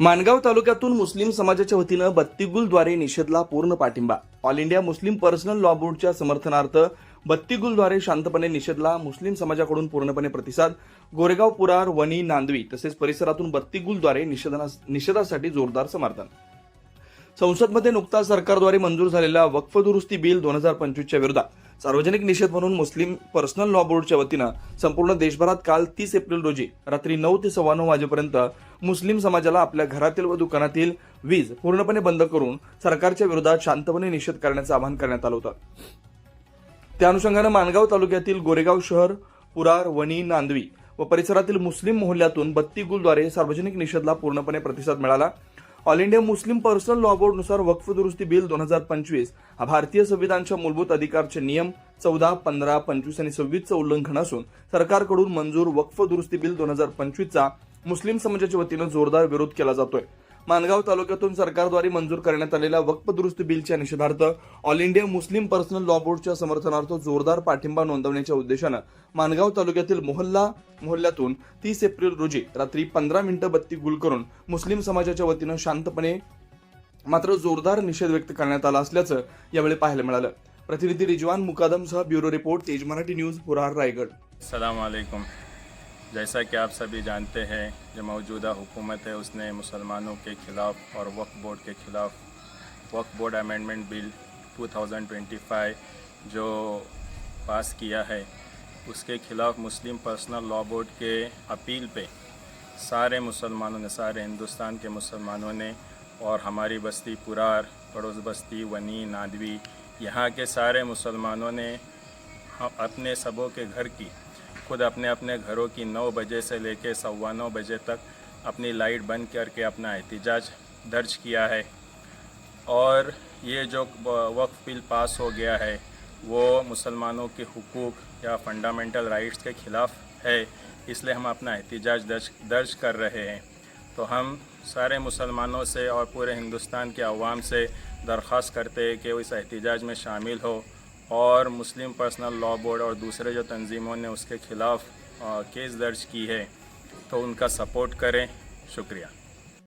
माणगाव तालुक्यातून मुस्लिम समाजाच्या वतीनं बत्तीगुलद्वारे निषेधला पूर्ण पाठिंबा. All India Muslim Personal Law बोर्डच्या समर्थनार्थ बत्तीगुलद्वारे शांतपणे निषेधला मुस्लिम समाजाकडून पूर्णपणे प्रतिसाद. गोरेगाव पुरार वणी नांदवी तसेच परिसरातून बत्तीगुलद्वारे निषेधना- निषेधासाठी जोरदार समर्थन. संसदमध्ये नुकताच सरकारद्वारे मंजूर झालेला वक्फ दुरुस्ती बिल दोन हजार पंचवीसच्या विरोधात सार्वजनिक निषेध म्हणून मुस्लिम पर्सनल लॉ बोर्डच्या वतीनं संपूर्ण देशभरात काल तीस एप्रिल रोजी रात्री नऊ ते सव्वा नऊ वाजेपर्यंत मुस्लिम समाजाला आपल्या घरातील व दुकानातील वीज पूर्णपणे बंद करून सरकारच्या विरोधात शांतपणे निषेध करण्याचं आवाहन करण्यात आलं होतं. त्या अनुषंगानं माणगाव तालुक्यातील गोरेगाव शहर पुरार वणी नांदवी व परिसरातील मुस्लिम मोहल्ल्यातून बत्ती गुलद्वारे सार्वजनिक निषेधला पूर्णपणे प्रतिसाद मिळाला. All India Muslim Personal Law बोर्डनुसार वक्फ दुरुस्ती बिल दोन हजार पंचवीस हा भारतीय संविधानच्या मूलभूत अधिकारचे नियम चौदा पंधरा पंचवीस आणि सव्वीसचं उल्लंघन असून सरकारकडून मंजूर वक्फ दुरुस्ती बिल दोन हजार पंचवीसचा मुस्लिम समाजाच्या वतीनं जोरदार विरोध केला जातोय. मानगाव तालुक्यातून सरकारद्वारे मंजूर करण्यात आलेल्या वक्फ दुरुस्ती बिलच्या निषेधार्थ All India Muslim Personal Law बोर्डच्या समर्थनार्थ जोरदार पाठिंबा नोंदवण्याच्या उद्देशानं मानगाव तालुक्यातील मोहल्ला मोहल्ल्यातून तीस एप्रिल रोजी रात्री पंधरा मिनिटं बत्ती गुल करून मुस्लिम समाजाच्या वतीनं शांतपणे मात्र जोरदार निषेध व्यक्त करण्यात आला असल्याचं यावेळी पाहायला मिळालं. प्रतिनिधी रिजवान मुकादमसह ब्युरो रिपोर्ट तेज मराठी न्यूज पुरार रायगड. सलामकुम जैसा कि आप सभी जानते हैं, जो मौजूदा हुकूमत है, उसने मुसलमानों के ख़िलाफ़ और वक्फ बोर्ड के ख़िलाफ़ वक्फ बोर्ड अमेंडमेंट बिल 2025 जो पास किया है, उसके ख़िलाफ़ मुस्लिम पर्सनल लॉ बोर्ड के अपील पे सारे मुसलमानों ने, सारे हिंदुस्तान के मुसलमानों ने और हमारी बस्ती पुरार, पड़ोस बस्ती, वनी, नादवी, यहाँ के सारे मुसलमानों ने अपने सबों के घर की खुद अपने अपने घरों की नौ बजे से लेकर सवा नौ बजे तक अपनी लाइट बंद करके अपना एहतजाज दर्ज किया है। और ये जो वक्फ बिल पास हो गया है, वो मुसलमानों के हकूक़ या फंडामेंटल राइट्स के ख़िलाफ़ है, इसलिए हम अपना एहतजाज दर्ज दर्ज कर रहे हैं। तो हम सारे मुसलमानों से और पूरे हिंदुस्तान के आवाम से दरख्वास्त करते हैं कि वो इस एहतजाज में शामिल हो। और मुस्लिम पर्सनल लॉ बोर्ड और दूसरे जो तंजीमों ने उसके ख़िलाफ़ केस दर्ज की है तो उनका सपोर्ट करें। शुक्रिया।